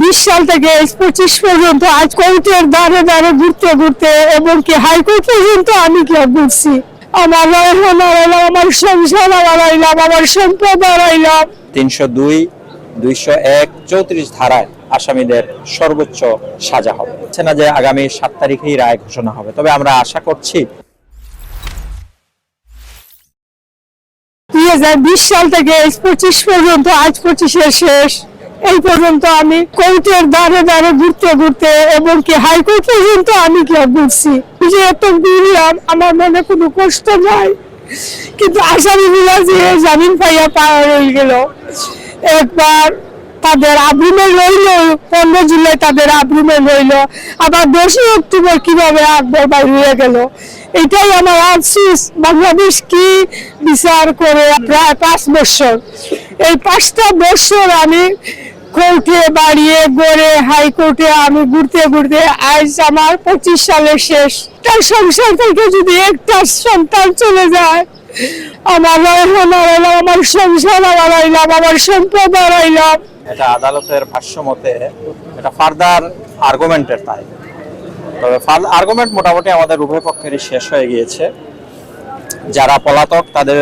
দুই সাল থেকে পঁচিশ পর্যন্ত আজ কোর্টের দ্বারে দ্বারে ঘুরতে ঘুরতে এবং কি হাইকোর্ট পর্যন্ত আমি কি ঘুরছি। আমার রহমান আমার সংসার আমার সম্পদ তিনশো দুই দুইশো এক চৌত্রিশ ধারায় আসামিদের সর্বোচ্চ সাজা হবে। না যে আগামী সাত তারিখেই রায় ঘোষণা হবে তবে আমরা আশা করছি দুই হাজার বিশ সাল থেকে পঁচিশ পর্যন্ত আজ পঁচিশের শেষ। এই পর্যন্ত আমি কোর্টের দ্বারে দ্বারে ঘুরতে ঘুরতে এবং কি হাইকোর্ট পর্যন্ত আমি কি ঘুরছি। যে এত ঘুরলাম আমার মনে কোনো কষ্ট নাই। কিন্তু আসামিগুলা যে জামিন পাইয়া পাওয়া রয়ে গেল। একবার তাদের আব্রুমে রইল, পনেরো জুলাই তাদের আব্রুমে রইল। আবার দশই অক্টোবর কীভাবে আকবর বাইর হয়ে গেল? এটাই আমার আফসোস। বাংলাদেশ কি বিচার করে প্রায় পাঁচ বছর? এই পাঁচটা বছর আমি কোর্টে বাড়িয়ে গড়ে হাইকোর্টে আমি ঘুরতে ঘুরতে আজ আমার পঁচিশ সালের শেষ। তার সংসার থেকে যদি একটা সন্তান চলে যায়, আমার রহমান হারাইলাম আমার সংসার হারাইলাম আমার সম্পদ হারাইলাম এটা আদালতের ভাষ্য মতে এটা ফার্দার আর্গুমেন্টের তাই। তবে আর্গুমেন্ট মোটামুটি আমাদের উভয় পক্ষেরই শেষ হয়ে গিয়েছে। যারা পলাতক, তাদের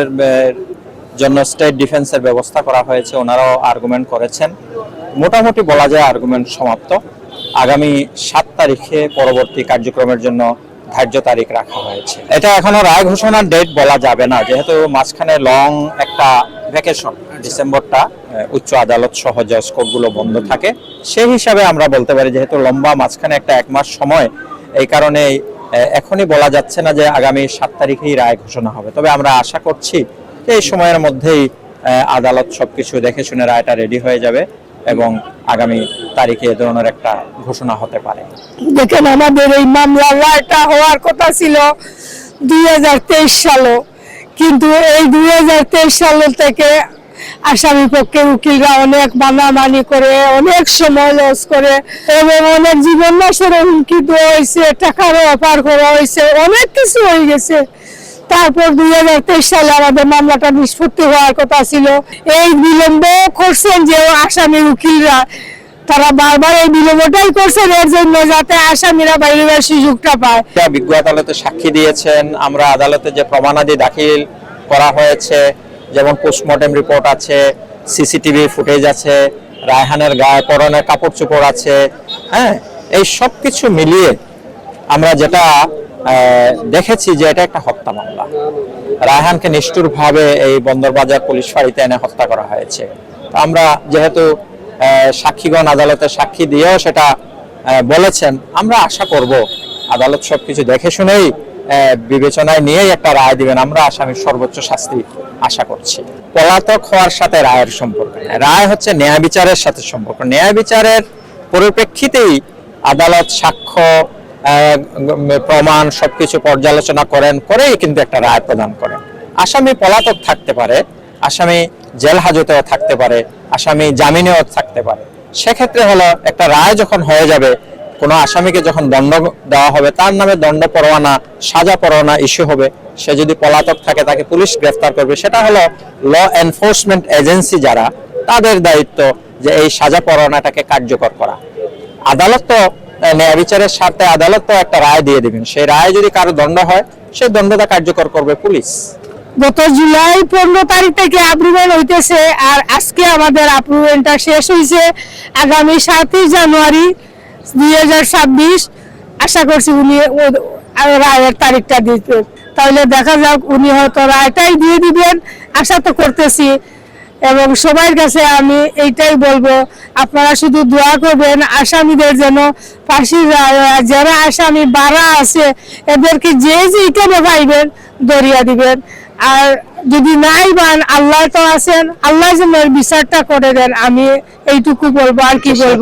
জন্য স্টেট ডিফেন্সের ব্যবস্থা করা হয়েছে, ওনারাও আর্গুমেন্ট করেছেন। মোটামুটি বলা যায় আর্গুমেন্ট সমাপ্ত। আগামী সাত তারিখে পরবর্তী কার্যক্রমের জন্য ধার্য তারিখ রাখা হয়েছে। এটা এখনও রায় ঘোষণার ডেট বলা যাবে না, যেহেতু মাঝখানে লং একটা ভ্যাকেশন ডিসেম্বরটা উচ্চ আদালত সহ কোর্টগুলো বন্ধ থাকে, সেই হিসাবে আমরা বলতে পারি যেহেতু লম্বা মাঝখানে একটা এক মাস সময়, এই কারণে এখনই বলা যাচ্ছে না যে আগামী সাত তারিখেই রায় ঘোষণা হবে। তবে আমরা আশা করছি এই সময়ের মধ্যেই আদালত সবকিছু দেখে শুনে রায়টা রেডি হয়ে যাবে। এবং আগামী তারিখে এ ধরনের একটা ঘোষণা হতে পারে। দেখেন, আমাদের এই মামলা রায়টা হওয়ার কথা ছিল দুই সালও কিন্তু এই দুই হাজার তেইশ সাল থেকে আসামি পক্ষের উকিলরা অনেক মানামানি করে, অনেক সময় লস করে এবং অনেক জীবন নাশের হুমকি দেওয়া হয়েছে টাকারও অফার করা হয়েছে, অনেক কিছু হয়ে গেছে। তারপর দুই হাজার তেইশ সালে আমাদের মামলাটা নিষ্পত্তি হওয়ার কথা ছিল। এই বিলম্ব করছেন যে আসামির উকিলরা। তারা বারবার এই বিলম্বটাই করছেন এর জন্য যাতে আসামিরা বাইরে সুযোগটা পায়। বিজ্ঞ আদালতে সাক্ষী দিয়েছেন। আমরা আদালতে যে প্রমাণাদি দাখিল করা হয়েছে, যেমন পোস্টমর্টেম রিপোর্ট আছে, সিসিটিভি ফুটেজ আছে, রায়হানের গায়ে পরনের কাপড় চোপড় আছে হ্যাঁ এই সব কিছু মিলিয়ে আমরা যেটা দেখেছি যে এটা একটা হত্যা মামলা। রায়হানকে নিষ্ঠুরভাবে এই বন্দরবাজার পুলিশ ফাঁড়িতে এনে হত্যা করা হয়েছে। আমরা যেহেতু সাক্ষীগণ আদালতে সাক্ষী দিয়েও সেটা বলেছেন, আমরা আশা করব, আদালত সবকিছু দেখে শুনেই বিবেচনায় নিয়েই একটা রায় দিবেন। আমরা আসামির সর্বোচ্চ শাস্তি আশা করছি। পলাতক হওয়ার সাথে রায়ের সম্পর্ক রায় হচ্ছে ন্যায় বিচারের সাথে সম্পর্ক। ন্যায় বিচারের পরিপ্রেক্ষিতেই আদালত সাক্ষ্য প্রমাণ সবকিছু পর্যালোচনা করেন, করেই কিন্তু একটা রায় প্রদান করেন। আসামি পলাতক থাকতে পারে, আসামি জেল হাজতেও থাকতে পারে, আসামি জামিনেও থাকতে পারে। সেক্ষেত্রে হলো একটা রায় যখন হয়ে যাবে, কোনো আসামিকে যখন দণ্ড দেওয়া হবে, তার নামে দণ্ড পরোয়ানা, সাজা পরোয়ানা ইস্যু হবে। সে যদি পলাতক থাকে, তাকে পুলিশ গ্রেফতার করবে। সেটা হলো ল এনফোর্সমেন্ট এজেন্সি যারা, তাদের দায়িত্ব যে এই সাজা পরোয়ানাটাকে কার্যকর করা। আদালত তো ন্যায় বিচারের স্বার্থে আদালত তো একটা রায় দিয়ে দিবেন। সেই রায় যদি কারও দণ্ড হয়, সেই দণ্ডটা কার্যকর করবে পুলিশ। গত জুলাই পনেরো তারিখ থেকে অ্যাপ্রুভেল হইতেছে আর আজকে আমাদের অ্যাপ্রুভেলটা শেষ হয়েছে আগামী সাতই জানুয়ারি দুই হাজার ছাব্বিশ। আশা করছি উনি রায়ের তারিখটা দিতে। তাহলে দেখা যাক উনি হয়তো রায়টাই দিয়ে দিবেন। আশা তো করতেছি এবং সবার কাছে আমি এইটাই বলব আপনারা শুধু দোয়া করবেন আসামিদের যেন ফাঁসির আর যারা আসামি বাড়া আছে এদেরকে যে যেইখানে পাইবেন দরিয়া দিবেন। আর যদি নাই বান আল্লাহ তো আছেন আল্লাহ যেন বিচারটা করে দেন আমি এইটুকু বলব। আর কি বলব?